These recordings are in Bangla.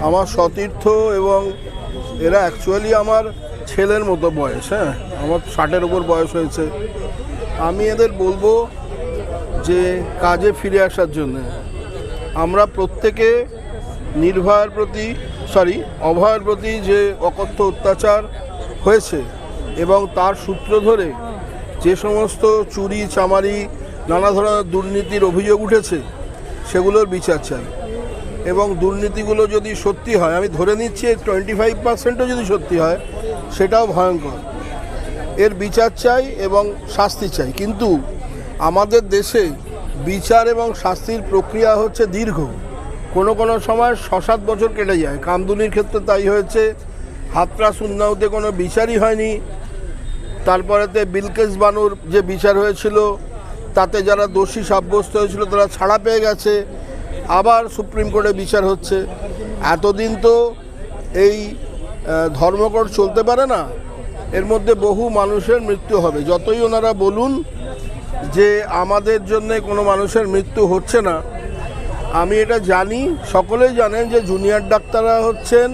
আমার সতীর্থ এবং এরা অ্যাকচুয়ালি আমার ছেলের মতো বয়স হ্যাঁ? আমার ষাটের উপর বয়স হয়েছে। আমি এদের বলব যে কাজে ফিরে আসার জন্য। আমরা প্রত্যেকে নির্ভয়ের প্রতি সরি অভয়ের প্রতি যে অকথ্য অত্যাচার হয়েছে এবং তার সূত্র ধরে যে সমস্ত চুরি, চামারি, নানা ধরনের দুর্নীতির অভিযোগ উঠেছে, সেগুলোর বিচার চাই। এবং দুর্নীতিগুলো যদি সত্যি হয়, আমি ধরে নিচ্ছি টোয়েন্টি ফাইভ পার্সেন্টও যদি সত্যি হয়, সেটাও ভয়ঙ্কর। এর বিচার চাই এবং শাস্তি চাই। কিন্তু আমাদের দেশে বিচার এবং শাস্তির প্রক্রিয়া হচ্ছে দীর্ঘ। কোনো কোনো সময় ছ সাত বছর কেটে যায়। কামদুনির ক্ষেত্রে তাই হয়েছে। হাতরাস উন্নাওতে কোনো বিচারই হয়নি। তারপরেতে বিলকেশ বানুর যে বিচার হয়েছিল, তাতে যারা দোষী সাব্যস্ত হয়েছিল, তারা ছাড়া পেয়ে গেছে। আবার সুপ্রিম কোর্টে বিচার হচ্ছে। এতদিন তো এই ধর্মঘট চলতে পারে না, এর মধ্যে বহু মানুষের মৃত্যু হবে। যতই ওনারা বলুন যে আমাদের জন্য কোনো মানুষের মৃত্যু হচ্ছে না, আমি এটা জানি। সকলেই জানেন যে জুনিয়র ডাক্তাররা হচ্ছেন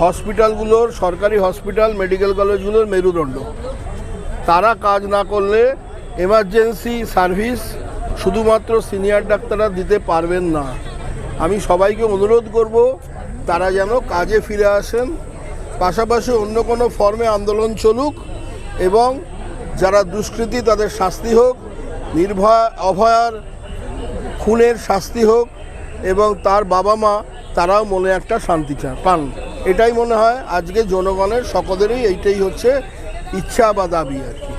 হসপিটালগুলোর, সরকারি হসপিটাল, মেডিকেল কলেজগুলোর মেরুদণ্ড। তারা কাজ না করলে এমার্জেন্সি সার্ভিস শুধুমাত্র সিনিয়র ডাক্তাররা দিতে পারবেন না। আমি সবাইকে অনুরোধ করব, তারা যেন কাজে ফিরে আসেন। পাশাপাশি অন্য কোনো ফর্মে আন্দোলন চলুক এবং যারা দুষ্কৃতী, তাদের শাস্তি হোক, নির্ভয়, অভয়ার খুনের শাস্তি হোক এবং তার বাবা মা তারাও মনে একটা শান্তি পান। এটাই মনে হয় আজকে জনগণের সকলেরই এইটাই হচ্ছে ইচ্ছা বা দাবি আর কি।